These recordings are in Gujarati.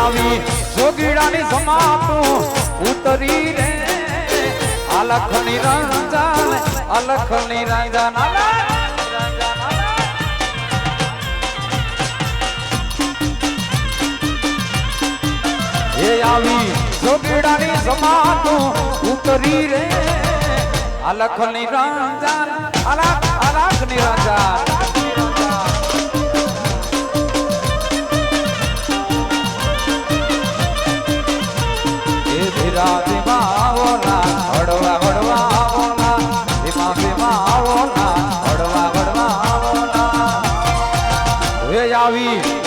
આવી જોગીડાની સમાતું ઉતરી રે. અલખની રંજાન અલખની રંજાન એ આવી જોગીડાની સમાતું ઉતરી રે. અલખની રંજાન અલખ, અલખની રંજાન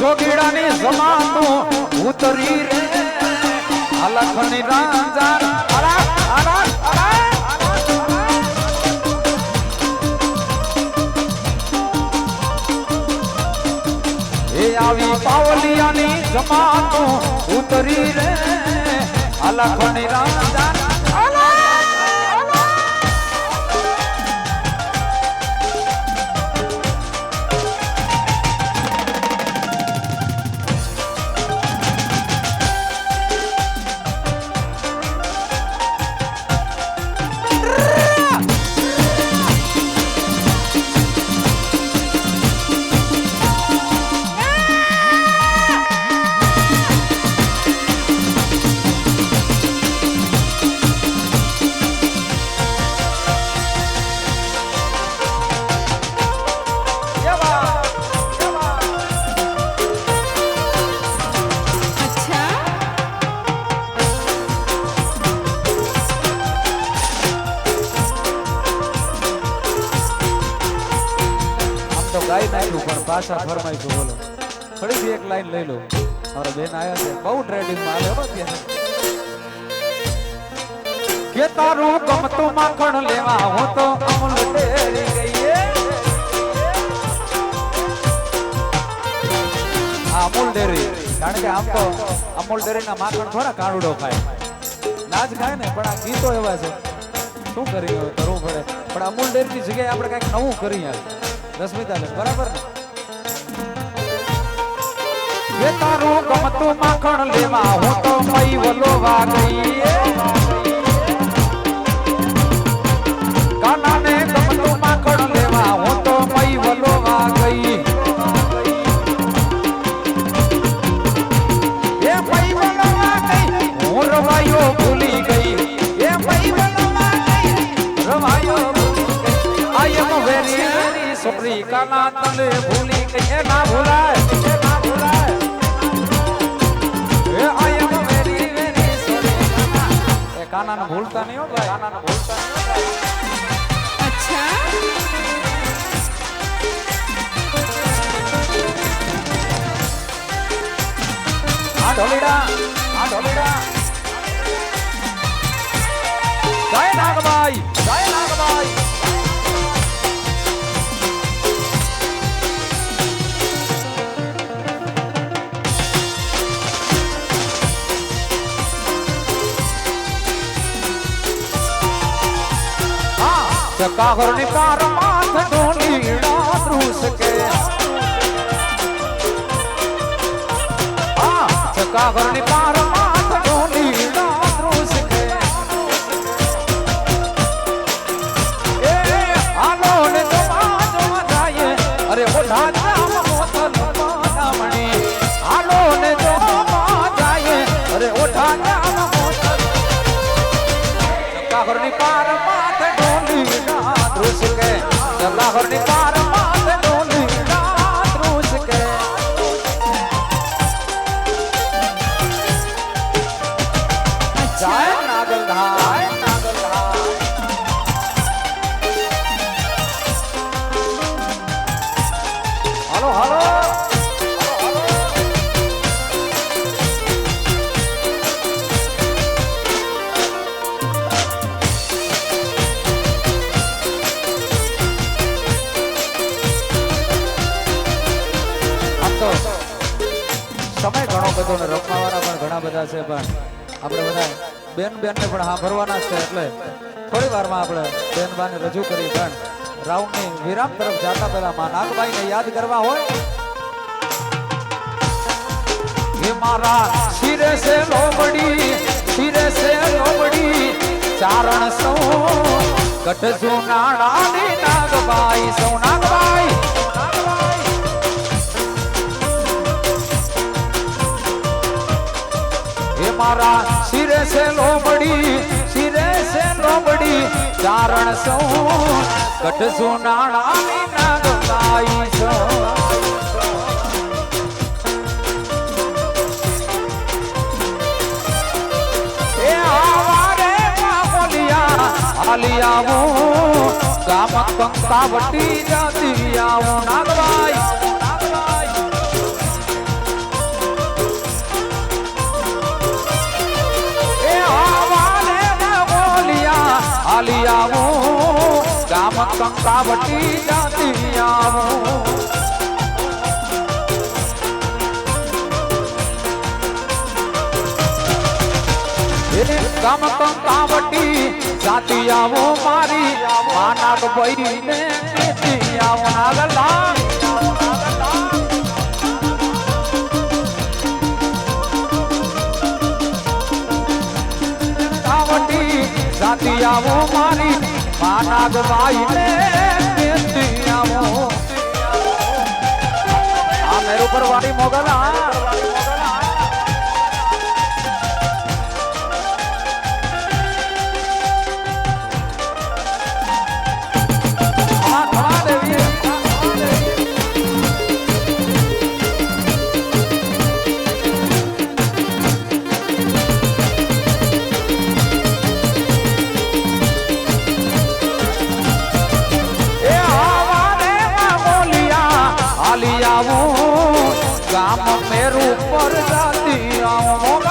જોગીડાની સમાતું ઉતરી રે અલખની એ આવી પાવલિયાની જમાતો ઉતરી રે. અલખની રાંજાન નાખ્યું ફરમાઈ પાછા બોલો. ફરીથી એક લાઈન લઈ લો મારા બેન આવ્યા છે. બહુ ટ્રેડિંગમાં હાલે હો ત્યાં. કે તારું ગમતું માખણ લેવા હું તો અમલ ટેરી ગઈ અમૂલ ડેરી. કારણ કે આમ તો અમૂલ ડેરી ના માખણ થોડા કાળુડો ખાય. ના જ ખાય ને, પણ આ ગીતો એવા છે. શું કરી કરવું પડે. પણ અમૂલ ડેરી ની જગ્યાએ આપણે કંઈક નવું કરી યાર રશ્મિતા બેન બરાબર ને? એ તારું ગમતું માખણ વલોવા ગઈ. કાનાને લેવા હું વલોવા ગઈ. એ ભૂલી ગઈ. એ મઈ વલોવા ગઈ, રવાયો ભૂલી ગઈ. એ ના ભૂલાય. કાનાને ભૂલતા નહીં હો ભાઈ. કાનાને ભૂલતા નહીં અચ્છા. ઢોલીડા. ચકાઘરની કાર માથ ઢોલીડા બેન બેન ને પણ સાંભળવાના છે એટલે થોડી વારમાં આપણે બેન બાને રજૂ કરી પણ રાઉન્ડની વિરામ તરફ જાતા પહેલા માં નાગબાઈને યાદ કરવા હોય. એ મારા શિરે સે લોબડી, શિરે સે લોબડી, ચારણ સૌ કઠ જુનાળાની નાગભાઈ સૌ નાગભાઈ મારા છે લોબડી શિરે છે લોબડી ચારણ સૌ કઠ જુનાળાની નાગબાઈ સૌ એ આવારે મામલિયા હાલી આવું ગામ કંકાવટી જાતી આવું નાગભાઈ કંકાવટી જાતી આવો કમ કમ કાવટી જાતી આવો મારી માનાગ ભાઈ ને પેતી આવો નાગલા જાતી આવો મારી માનાગ ભાઈ ને કેતી આવો આ મેરુ પર વાળી મોગલા ગામ મેરું પર જાતી આવું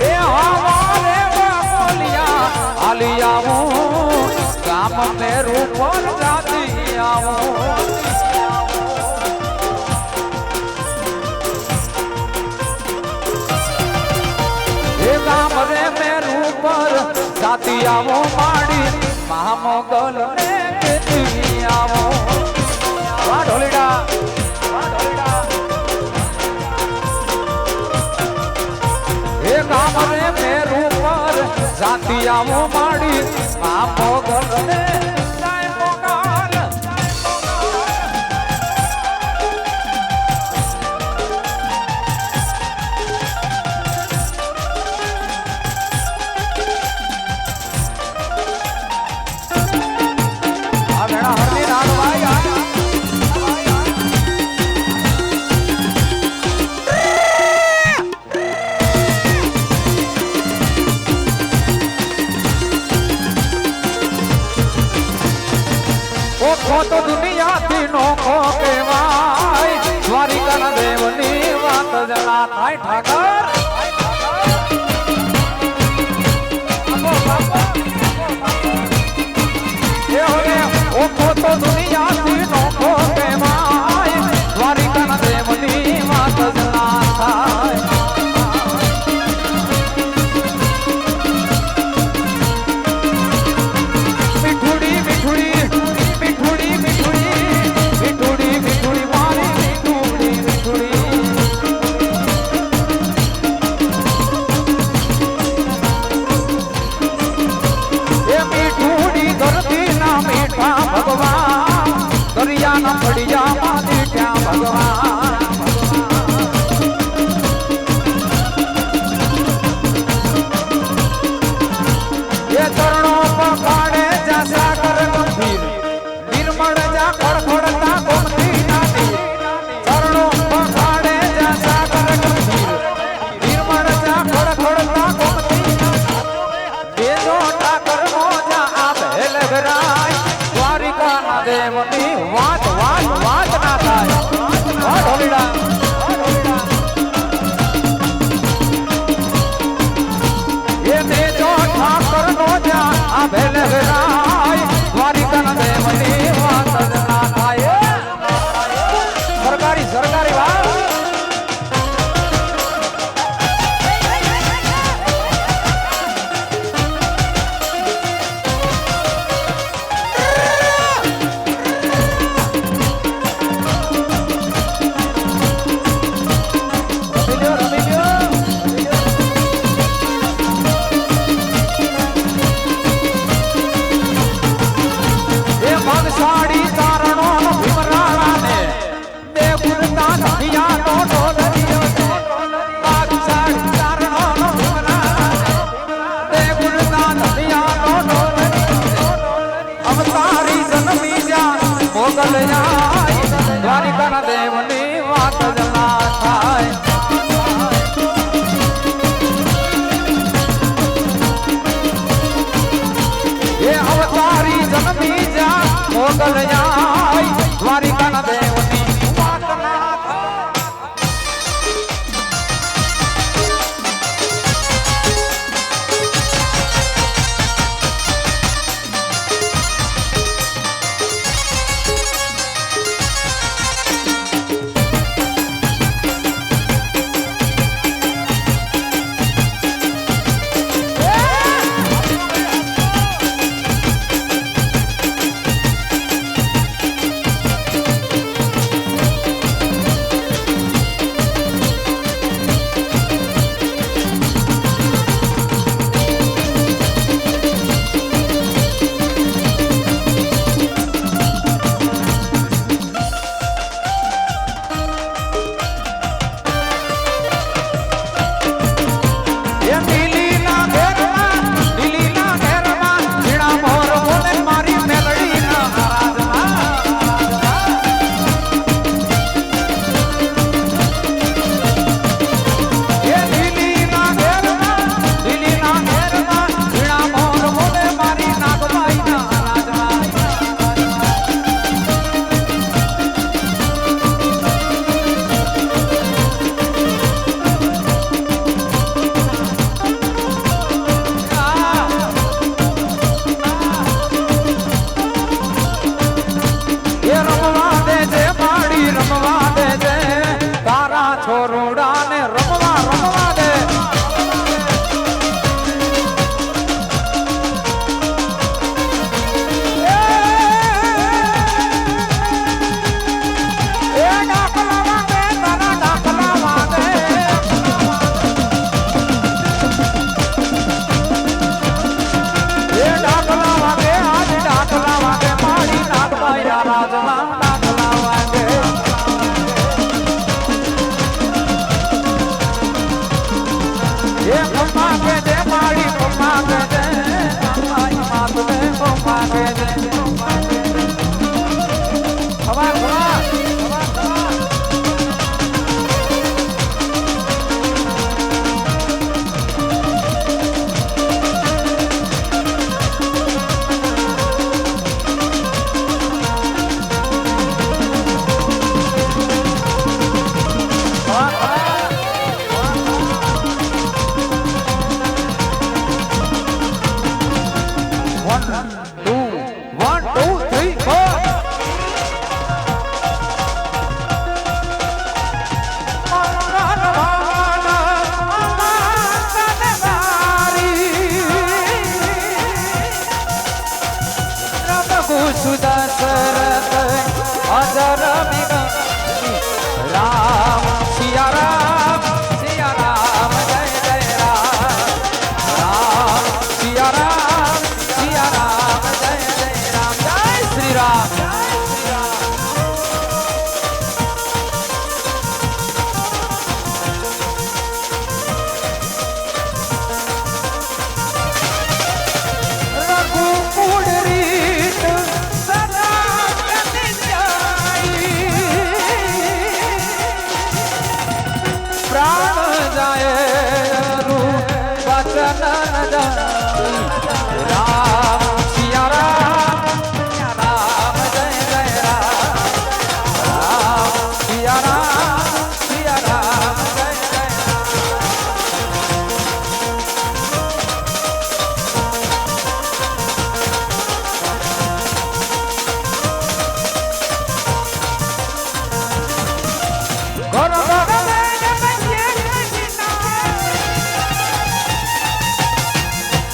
એ આવાને બોલિયા હાલી આવું ગામ મેરું પર જાતી આવું રે મેરું પર જાતી આવો માડી મહામોગલ ને કેતી આવો. વાહ ઢોલીડા. વાહ ઢોલીડા. એ ગામ રે ને ઠાકર મીઠુડી ધરતી ના મીઠા ભગવાન. દરિયાના ફળિયામાં મીઠા ભગવાન. कमला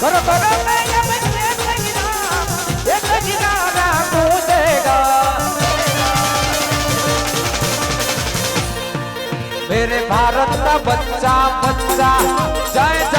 કરો કરો એક કિનારા કૂદેગા मेरे भारत का बच्चा बच्चा जय जय